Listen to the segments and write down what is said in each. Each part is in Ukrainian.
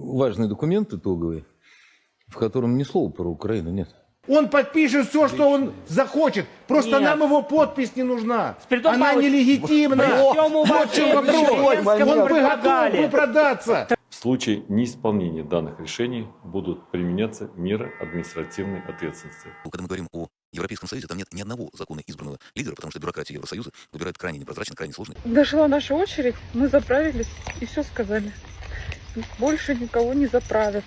важный документ итоговый, в котором ни слова про Украину нет. Он подпишет все, что он захочет. Просто Нет. нам его подпись не нужна. Спиридон Она Павлович, нелегитимна. при Вот в чем вопрос. Зеленскому Он бы готов предлагали? бы продаться. В случае неисполнения данных решений будут применяться меры административной ответственности. Когда мы говорим о Европейском Союзе, там нет ни одного законно избранного лидера, потому что бюрократия Евросоюза выбирает крайне непрозрачно, крайне сложно. Дошла наша очередь, мы заправились и все сказали. Больше никого не заправят.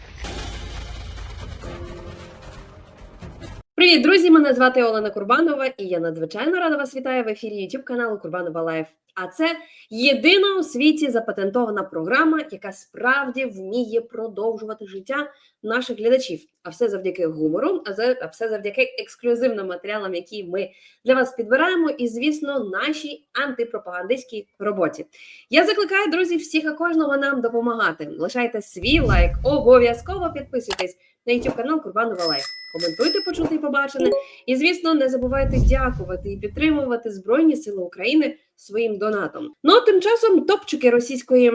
Привіт, друзі! Мене звати Олена Курбанова, і я надзвичайно рада вас вітаю в ефірі YouTube каналу Курбанова Лайф. А це єдина у світі запатентована програма, яка справді вміє продовжувати життя наших глядачів. А все завдяки гумору, а за- все завдяки ексклюзивним матеріалам, які ми для вас підбираємо, і звісно, нашій антипропагандистській роботі. Я закликаю друзі всіх і кожного нам допомагати. Лишайте свій лайк, обов'язково підписуйтесь на YouTube канал Курбанова Лайф. Коментуйте, почути і побачене. І звісно, не забувайте дякувати і підтримувати Збройні Сили України своїм донатом. Ну а тим часом топчики російської.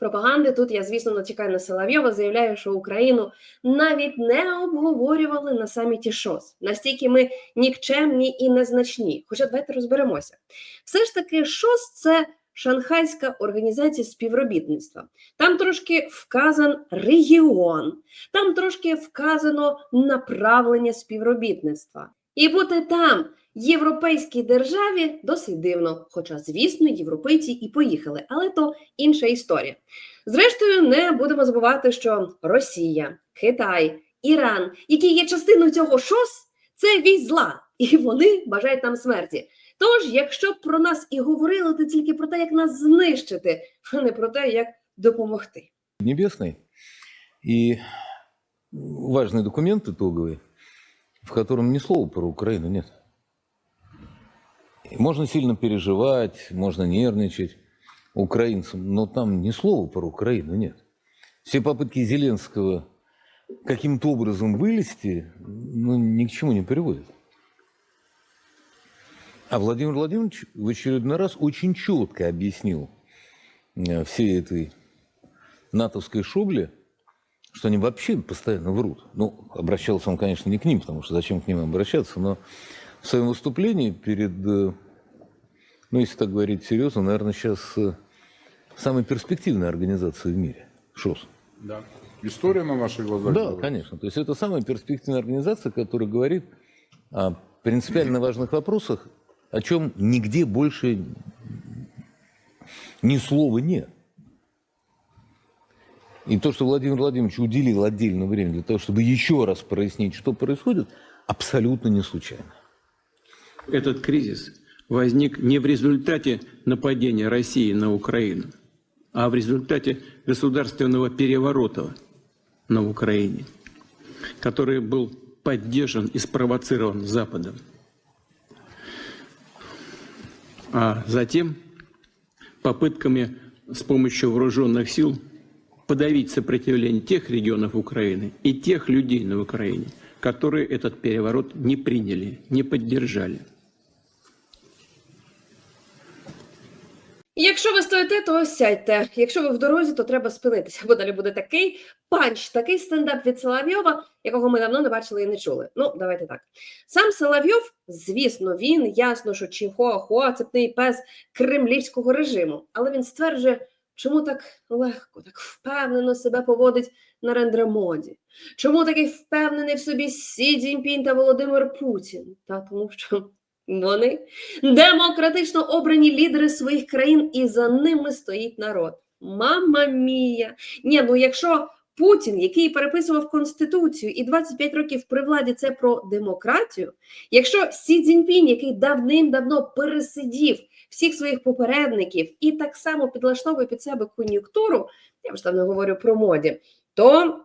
Пропаганди тут я, звісно, натякаю на Соловйова, заявляю, що Україну навіть не обговорювали на саміті ШОС. Настільки ми нікчемні і незначні. Хоча давайте розберемося. Все ж таки, ШОС це Шанхайська організація співробітництва. Там трошки вказан регіон, там трошки вказано направлення співробітництва. І бути там, європейській державі, досить дивно. Хоча, звісно, європейці і поїхали, але то інша історія. Зрештою, не будемо забувати, що Росія, Китай, Іран, які є частиною цього ШОС, це вісь зла, і вони бажають нам смерті. Тож, якщо б про нас і говорили, то тільки про те, як нас знищити, а не про те, як допомогти. Небесный. И важный документ итоговый, в котором ни слова про Украину нет. И можно сильно переживать, можно нервничать украинцам, но там ни слова про Украину нет. Все попытки Зеленского каким-то образом вылезти, ну, ни к чему не приводят. А Владимир Владимирович в очередной раз очень четко объяснил э, всей этой натовской шобле, что они вообще постоянно врут. Ну, обращался он, конечно, не к ним, потому что зачем к ним обращаться, но в своем выступлении перед, э, ну, если так говорить серьезно, наверное, сейчас э, самой перспективной организацией в мире, ШОС. Да. История на наших глазах. Да, конечно. То есть это самая перспективная организация, которая говорит о принципиально важных вопросах, о чем нигде больше ни слова нет. И то, что Владимир Владимирович уделил отдельное время для того, чтобы еще раз прояснить, что происходит, абсолютно не случайно. Этот кризис возник не в результате нападения России на Украину, а в результате государственного переворота на Украине, который был поддержан и спровоцирован Западом. А затем попытками с помощью вооруженных сил подавить сопротивление тех регионов Украины и тех людей на Украине, которые этот переворот не приняли, не поддержали. Якщо ви стоїте, то сядьте. Якщо ви в дорозі, то треба спинитися, бо далі буде такий панч, такий стендап від Соловйова, якого ми давно не бачили і не чули. Ну, давайте так. Сам Соловйов, звісно, він ясно, що чихуахуа – цепний пес кремлівського режиму, але він стверджує, чому так легко, так впевнено себе поводить на рендеремоді. Чому такий впевнений в собі Сі Цзіньпінь та Володимир Путін? Та тому що вони демократично обрані лідери своїх країн, і за ними стоїть народ. Мама мія! Ні, ну якщо Путін, який переписував конституцію і 25 років при владі, це про демократію. Якщо Сі Цзіньпінь, який давним-давно пересидів всіх своїх попередників і так само підлаштовує під себе кон'юнктуру, я вже там не говорю про моді, то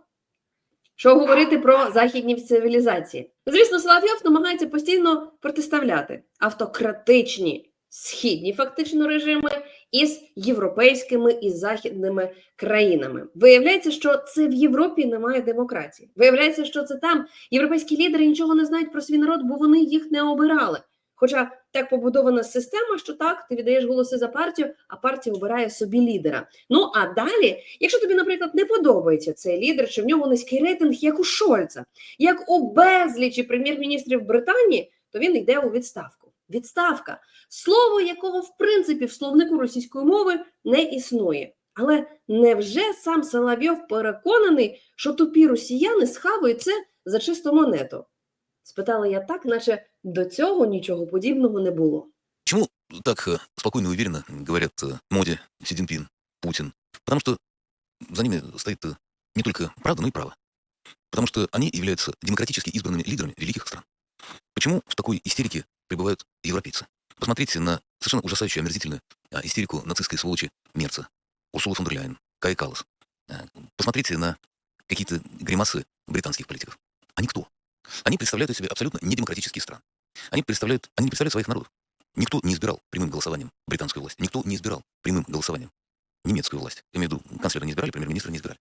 що говорити про західні цивілізації? Звісно, Соловйов намагається постійно протиставляти автократичні східні фактично режими із європейськими і західними країнами. Виявляється, що це в Європі немає демократії. Виявляється, що це там європейські лідери нічого не знають про свій народ, бо вони їх не обирали. Хоча так побудована система, що так, ти віддаєш голоси за партію, а партія обирає собі лідера. Ну а далі, якщо тобі, наприклад, не подобається цей лідер, чи в нього низький рейтинг, як у Шольца, як у безлічі прем'єр-міністрів Британії, то він йде у відставку Відставка слово якого в принципі в словнику російської мови не існує. Але невже сам Соловйов переконаний, що тупі росіяни схавають це за чисту монету? Спитала я так, наче до цього нічого подібного не було. Почему так э, спокойно и уверенно говорят э, Моди, Си Цзиньпин, Путин? Потому что за ними стоит э, не только правда, но и право. Потому что они являются демократически избранными лидерами великих стран. Почему в такой истерике пребывают европейцы? Посмотрите на совершенно ужасающую, омерзительную а, истерику нацистской сволочи Мерца, Урсула фон дер Ляйен, Кай Каллас. А, Посмотрите на какие-то гримасы британских политиков. Они кто? Они представляют из себя абсолютно недемократические страны. Они представляют, они не представляют своих народов. Никто не избирал прямым голосованием британскую власть. Никто не избирал прямым голосованием немецкую власть. Я имею в виду, канцлера не избирали, премьер-министра не избирали.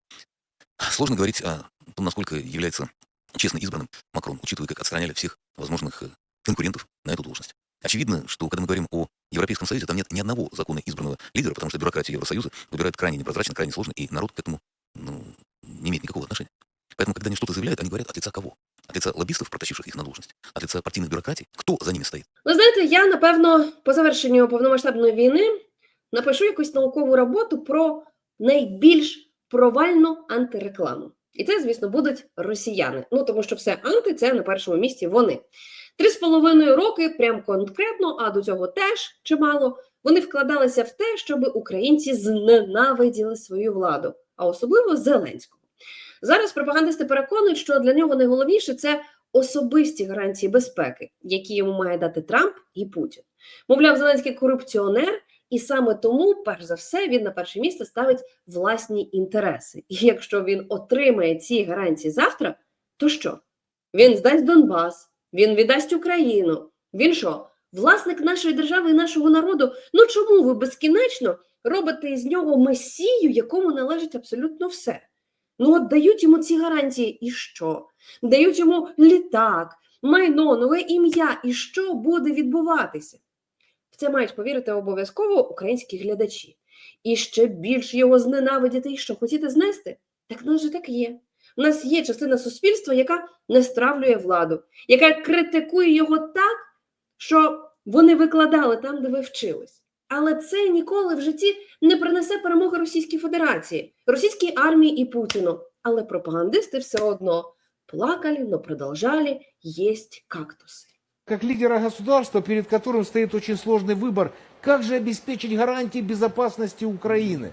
Сложно говорить о том, насколько является честно избранным Макрон, учитывая, как отстраняли всех возможных э, конкурентов на эту должность. Очевидно, что когда мы говорим о Европейском Союзе, там нет ни одного законно избранного лидера, потому что бюрократия Евросоюза выбирает крайне непрозрачно, крайне сложно, и народ к этому ну, не имеет никакого отношения. Поэтому, когда они что-то заявляют, они говорят от лица кого? От лица лоббистов, протащивших их на должность? От лица партийных бюрократий? Кто за ними стоит? Ви знаєте, я напевно по завершенню повномасштабної війни напишу якусь наукову роботу про найбільш провальну антирекламу. І це, звісно, будуть росіяни. Ну тому що все анти це на першому місці вони. Три з половиною роки, прям конкретно, а до цього теж чимало. Вони вкладалися в те, щоб українці зненавиділи свою владу, а особливо Зеленського. Зараз пропагандисти переконують, що для нього найголовніше це особисті гарантії безпеки, які йому має дати Трамп і Путін. Мовляв, Зеленський корупціонер, і саме тому, перш за все, він на перше місце ставить власні інтереси. І якщо він отримає ці гарантії завтра, то що? Він здасть Донбас, він віддасть Україну. Він що? Власник нашої держави і нашого народу. Ну чому ви безкінечно робите із нього месію, якому належить абсолютно все? Ну, от дають йому ці гарантії, і що? Дають йому літак, майно, нове ім'я, і що буде відбуватися? В це мають повірити обов'язково українські глядачі. І ще більше його зненавидіти, і що хотіти знести? Так нас же так є. У нас є частина суспільства, яка не стравлює владу, яка критикує його так, що вони викладали там, де ви вчились. Але це ніколи в житті не принесе перемоги Російській Федерації, російській армії і Путіну. Але пропагандисти все одно плакали, но продовжали їсть кактуси. Как лидера государства, перед которым стоит очень сложный выбор, как же обеспечить гарантии безопасности Украины?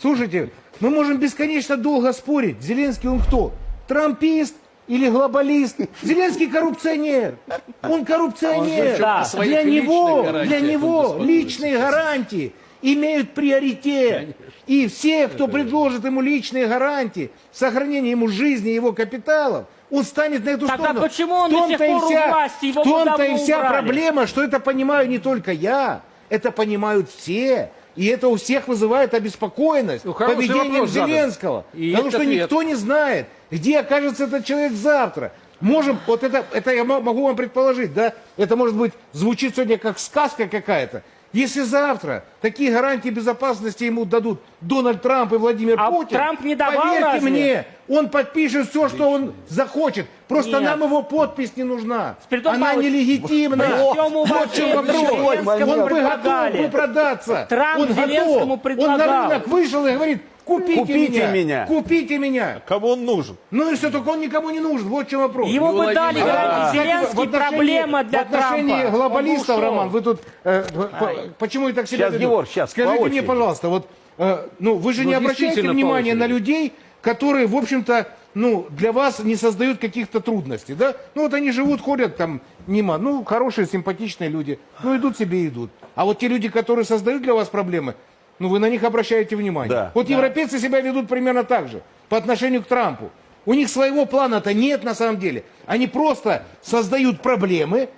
Слушайте, мы можем бесконечно долго спорить, Зеленский он кто? Трампист или глобалист? Зеленский коррупционер. Он коррупционер. Для него, для него личные гарантии имеют приоритет. И все, кто предложит ему личные гарантии, сохранение ему жизни, его капиталов, он станет на эту Тогда сторону. почему он В до том-то и вся- власти? В том-то и вся убрали. проблема, что это понимаю не только я, это понимают все. И это у всех вызывает обеспокоенность Ну, хороший поведением вопрос задан. Зеленского. И потому есть что ответ. никто не знает, где окажется этот человек завтра. Можем, вот это, это я мо- могу вам предположить, да? Это может быть, звучит сегодня как сказка какая-то. Если завтра такие гарантии безопасности ему дадут Дональд Трамп и Владимир А Путин, Трамп не давал поверьте разве? мне, он подпишет все, что он захочет. Просто Нет. нам его подпись не нужна. Спиридон Она Павлович, нелегитимна. Вот чем вопрос. Он бы готов предлагали. бы продаться. Трамп он Зеленскому готов. Он предлагал. на рынок вышел и говорит, купите, Купите меня, меня. Купите меня. Кому он нужен? Ну и все, только он никому не нужен. Вот в чем вопрос. Ему бы дали А, гарантии. Зеленский проблема для В отношении Трампа. глобалистов. Роман, вы тут... э, по- почему вы так себя ведете? Егор, щас, по Скажите мне, пожалуйста, вот, э, ну вы же Ну, не обращаете внимания на людей, которые, в общем-то, ну, для вас не создают каких-то трудностей, да? Ну, вот они живут, ходят там мимо, ну, хорошие, симпатичные люди, ну, идут себе и идут. А вот те люди, которые создают для вас проблемы, ну, вы на них обращаете внимание. Да. Вот европейцы себя ведут примерно так же, по отношению к Трампу. У них своего плана-то нет на самом деле. Они просто создают проблемы,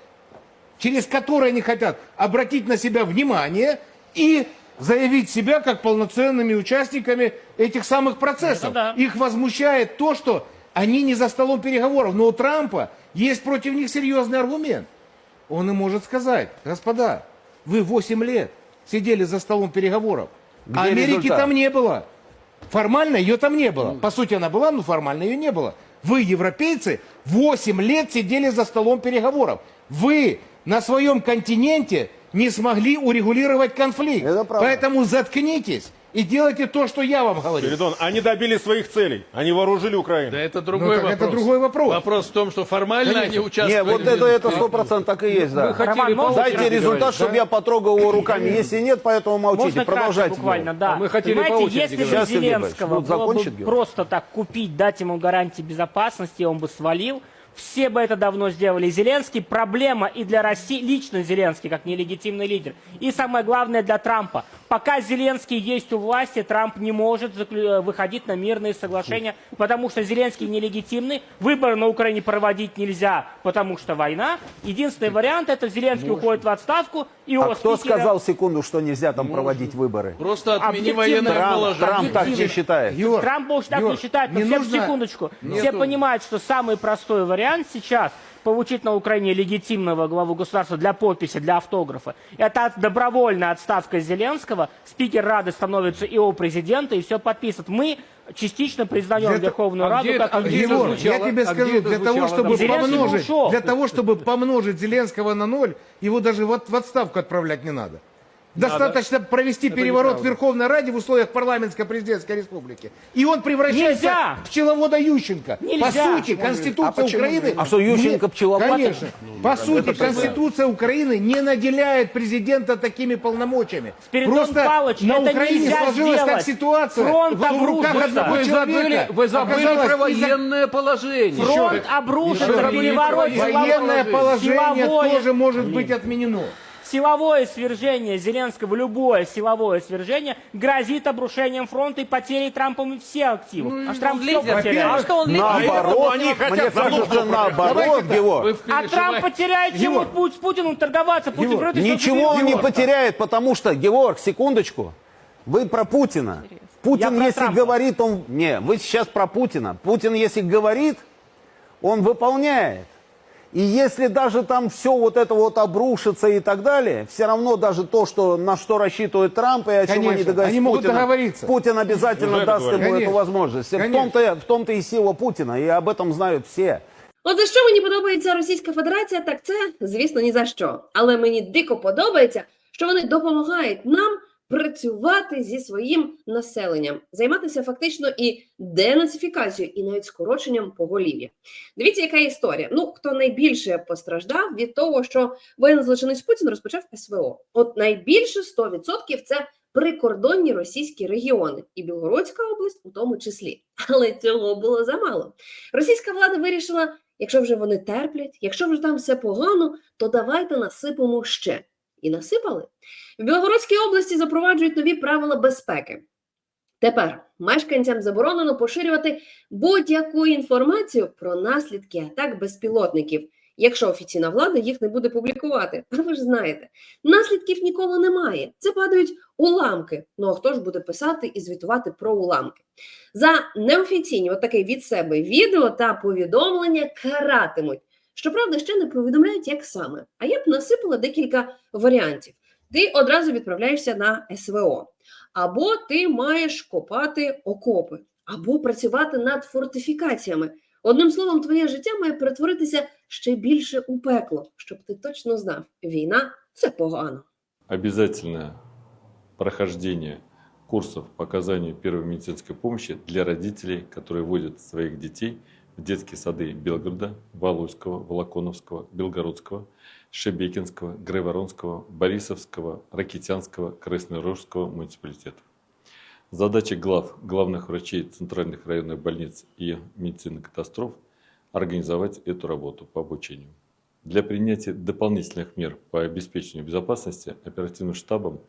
через которые они хотят обратить на себя внимание и заявить себя как полноценными участниками этих самых процессов. Да. Их возмущает то, что они не за столом переговоров. Но у Трампа есть против них серьезный аргумент. он и может сказать, господа, вы 8 лет сидели за столом переговоров, а Где Америки результат? там не было. Формально ее там не было. По сути, она была, но формально ее не было. Вы, европейцы, 8 лет сидели за столом переговоров. Вы на своем континенте не смогли урегулировать конфликт. Это правда. Поэтому заткнитесь и делайте то, что я вам говорю. Спиридон, они добились своих целей. Они вооружили Украину. Да это другой так вопрос. это другой вопрос. Вопрос в том, что формально они Конечно. участвовали. Не, вот это это сто процентов так и есть, да. Вы хотели по Дайте очереди результат, говорить, чтобы да? я потрогал его руками. Если нет, поэтому молчите. Можно кратко Продолжайте. буквально, да. А мы хотели по Понимаете, очереди если бы Зеленского ну, было бы просто так купить, дать ему гарантии безопасности, он бы свалил, все бы это давно сделали. Зеленский проблема и для России, лично Зеленский, как нелегитимный лидер, и самое главное для Трампа. Пока Зеленский есть у власти, Трамп не может заклю- выходить на мирные соглашения, потому что Зеленский нелегитимный, выборы на Украине проводить нельзя, потому что война. Единственный вариант это Зеленский уходит в отставку, и А кто спикера- сказал секунду, что нельзя там проводить выборы? Просто отмени военное Трамп, положение. Трамп так не считает. Егор, Трамп может так Егор, не считать, но не всем нужно- секундочку. Все Нету. понимают, что самый простой вариант сейчас получить на Украине легитимного главу государства для подписи, для автографа. Это от- добровольная отставка Зеленского. Спикер Рады становится ИО президента и все подписывает. Мы частично признаем Где-то- Верховную а Раду где это- как а где это Егор, звучало? я тебе А скажу, где это для того, чтобы помножить, для того, чтобы помножить Зеленского на ноль, его даже в, в отставку отправлять не надо. Достаточно провести переворот в. Верховной Раде в условиях парламентско-президентской республики. И он превращается Нельзя! в пчеловода Ющенко. Нельзя! По сути, Конституция Украины... А что, Ющенко не- пчеловод? Конечно. По сути, Конституция Украины не наделяет президента такими полномочиями. Спиридон Просто Павлович, на это Украине сложилась так сделать. ситуация. Фронт в руках одного Вы забыли, человека вы забыли про военное положение. Фронт обрушится, переворот Военное положение силовое- тоже может быть отменено. Силовое свержение Зеленского, любое силовое свержение грозит обрушением фронта и потерей Трампом все активы. а Трамп все потеряет. А что он Наоборот, они мне хотят кажется, залог наоборот. Георг. Вы А Трамп потеряет, он будет с Путиным торговаться. Путин всё Ничего он не потеряет, потому что, Георг, секундочку, вы про Путина. Путин, про если Трампа. говорит, он... Не, вы сейчас про Путина. Путин, если говорит, он выполняет. И если даже там все вот это вот обрушится и так далее, все равно даже то, что, на что рассчитывает Трамп и о чем Конечно, они договорились они с могут Путиным, договориться. Путин обязательно Уже даст ему договорились. эту возможность. В Конечно. том-то, в том-то и сила Путина, и об этом знают все. От за що мені подобається Російська Федерація, так це, звісно, ні за що. Але мені дико подобається, що вони допомагають нам працювати зі своїм населенням, займатися фактично і денацифікацією, і навіть скороченням поголів'я. Дивіться, яка історія. Ну, хто найбільше постраждав від того, що воєнний злочинець Путін розпочав СВО. От найбільше 100% це прикордонні російські регіони, і Білгородська область у тому числі. Але цього було замало. Російська влада вирішила, якщо вже вони терплять, якщо вже там все погано, то давайте насипемо ще. І насипали. В Білгородській області запроваджують нові правила безпеки. Тепер мешканцям заборонено поширювати будь-яку інформацію про наслідки атак безпілотників, якщо офіційна влада їх не буде публікувати. А ви ж знаєте, наслідків ніколи немає. Це падають уламки. Ну а хто ж буде писати і звітувати про уламки? За неофіційні, отаке від себе відео та повідомлення каратимуть. Щоправда, ще не повідомляють, як саме. А я б насипала декілька варіантів. Ти одразу відправляєшся на СВО, або ти маєш копати окопи, або працювати над фортифікаціями. Одним словом, твоє життя має перетворитися ще більше у пекло, щоб ти точно знав, війна це погано. Обязательное прохождение курсов по оказанию первой медицинской для родителей, которые водят своих детей в детские сады Белгорода, Валуйского, Волоконовского, Белгородского, Шебекинского, Грайворонского, Борисовского, Ракитянского, Красноярского муниципалитетов. Задача глав, главных врачей центральных районных больниц и медицины катастроф – организовать эту работу по обучению. Для принятия дополнительных мер по обеспечению безопасности оперативным штабом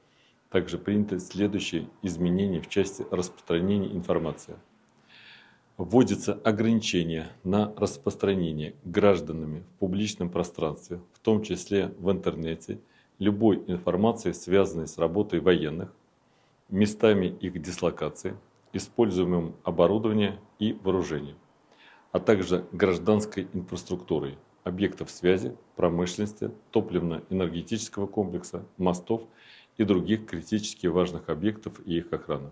также приняты следующие изменения в части распространения информации. Вводится ограничение на распространение гражданами в публичном пространстве, в том числе в интернете, любой информации, связанной с работой военных, местами их дислокации, используемым оборудованием и вооружением, а также гражданской инфраструктурой, объектов связи, промышленности, топливно-энергетического комплекса, мостов и других критически важных объектов и их охраны.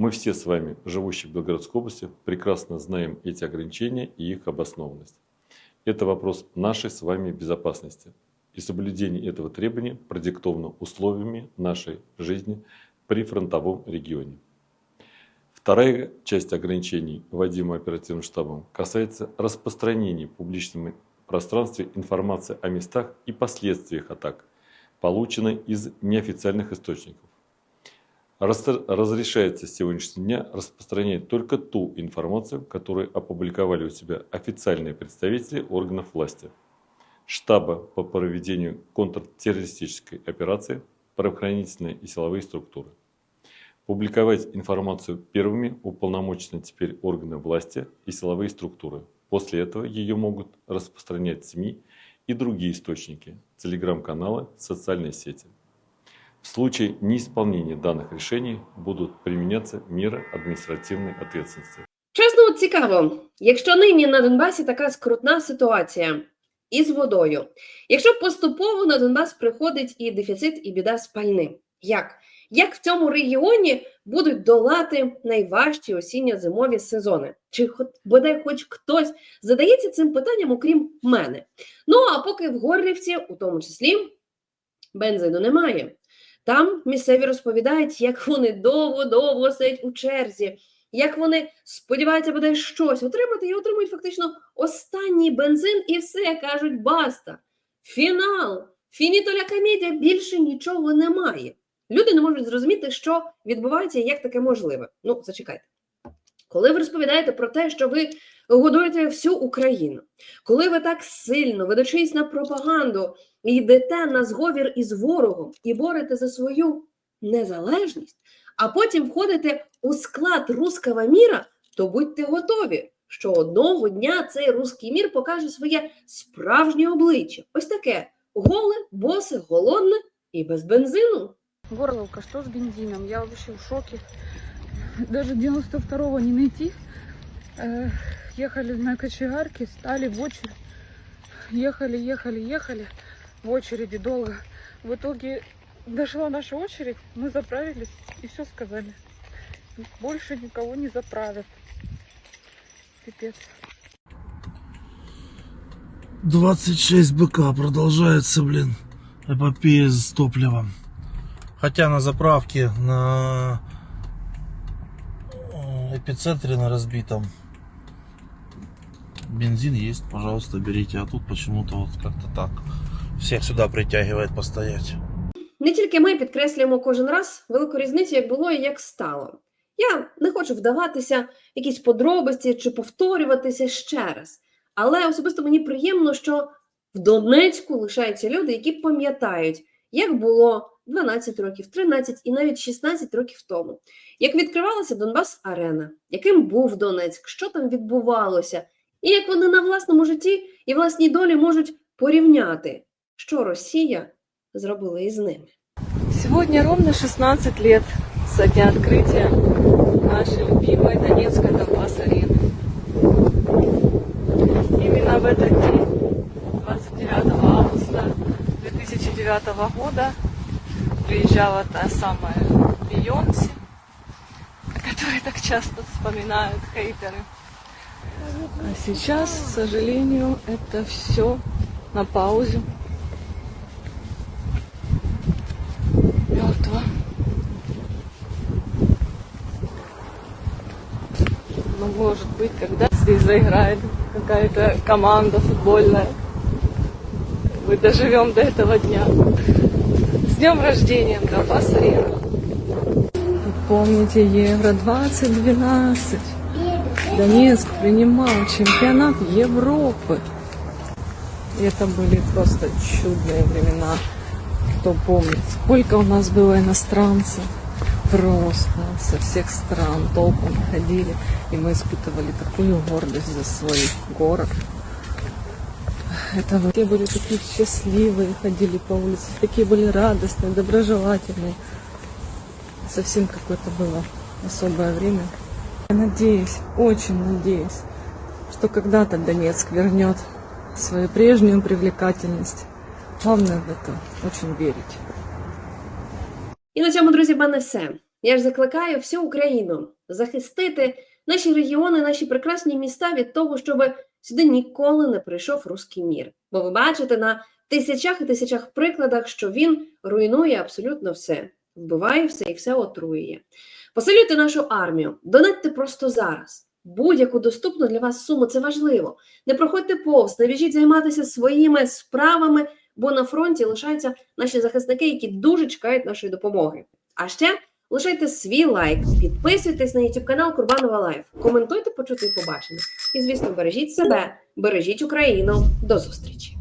Мы все с вами, живущие в Белгородской области, прекрасно знаем эти ограничения и их обоснованность. Это вопрос нашей с вами безопасности. И соблюдение этого требования продиктовано условиями нашей жизни при фронтовом регионе. Вторая часть ограничений, вводимая оперативным штабом, касается распространения в публичном пространстве информации о местах и последствиях атак, полученной из неофициальных источников. Разрешается с сегодняшнего дня распространять только ту информацию, которую опубликовали у себя официальные представители органов власти, штаба по проведению контртеррористической операции, правоохранительные и силовые структуры. Публиковать информацию первыми уполномочены теперь органы власти и силовые структуры. После этого ее могут распространять СМИ и другие источники, телеграм-каналы, социальные сети. В случае неисполнения данных решений будут применяться меры административной ответственности. Чесно, цікаво, якщо нині на Донбасі така скрутна ситуація із водою, якщо поступово на Донбас приходить і дефіцит, і біда з пальним, як? Як в цьому регіоні будуть долати найважчі осінньо-зимові сезони? Чи хоч бодай хоч хтось задається цим питанням, окрім мене? Ну а поки в Горлівці, у тому числі, бензину немає. Там місцеві розповідають, як вони довго-довго сидять у черзі, як вони сподіваються бодай щось отримати і отримують фактично останній бензин, і все кажуть баста. Фінал, фінітоля комедія, більше нічого немає. Люди не можуть зрозуміти, що відбувається і як таке можливе. Ну, зачекайте. Коли ви розповідаєте про те, що ви годуєте всю Україну, коли ви так сильно ведучись на пропаганду, йдете на зговір із ворогом і борете за свою незалежність, а потім входите у склад руского міра, то будьте готові, що одного дня цей руський мір покаже своє справжнє обличчя. Ось таке голе, босе, голодне і без бензину. Горловка, что с бензином? Я вообще в шоке. Даже 92-го не найти. Э, Ехали на кочегарке, стали в очередь. Ехали, ехали, ехали. В очереди долго. В итоге дошла наша очередь, мы заправились и все сказали. Больше никого не заправят. Пипец. 26 БК продолжается, блин, эпопея с топливом. Хотя на заправке на эпицентре на разбитом бензин есть, пожалуйста, берите. А тут почему-то вот как-то так всех сюда притягивает постоять. Не тільки ми підкреслюємо кожен раз велику різницю, як було і як стало. Я не хочу вдаватися якісь подробиці чи повторюватися ще раз. Але особисто мені приємно, що в Донецьку лишаються люди, які пам'ятають, як було 12 років, 13 і навіть 16 років тому. Як відкривалася Донбас Арена, яким був Донецьк, що там відбувалося, і як вони на власному житті і власній долі можуть порівняти, що Росія зробила із ними. Сегодня ровно 16 лет со дня открытия нашей любимой Донецкой Донбасс-арены. Именно в этот день, 29 августа 2009 года, приезжала та самая Бейонсе, о которой так часто вспоминают хейтеры. А сейчас, к сожалению, это все на паузе. Мертво. Ну, может быть, когда здесь заиграет какая-то команда футбольная, мы доживем до этого дня. Днем рождения, Донбасс Арена. Помните Евро 2012? Донецк принимал чемпионат Европы. Это были просто чудные времена. Кто помнит, сколько у нас было иностранцев. Просто со всех стран толпом ходили. И мы испытывали такую гордость за свой город. Это вот все были такие счастливые, ходили по улице, такие были радостные, доброжелательные. Совсем какое-то было особое время. Я надеюсь, очень надеюсь, что когда-то Донецк вернет свою прежнюю привлекательность. Главное в это очень верить. І на цьому, друзі, в мене все. Я ж закликаю всю Україну захистити наші регіони, наші прекрасні міста від того, щоб сюди ніколи не прийшов руський мір. Бо ви бачите на тисячах і тисячах прикладах, що він руйнує абсолютно все, вбиває все і все отруює. Посилюйте нашу армію, донатьте просто зараз. Будь-яку доступну для вас суму це важливо. Не проходьте повз, не біжіть займатися своїми справами, бо на фронті лишаються наші захисники, які дуже чекають нашої допомоги. А ще лишайте свій лайк, підписуйтесь на YouTube канал Курбанова Лайф, коментуйте, почути і побачене. І звісно, бережіть себе, бережіть Україну. До зустрічі!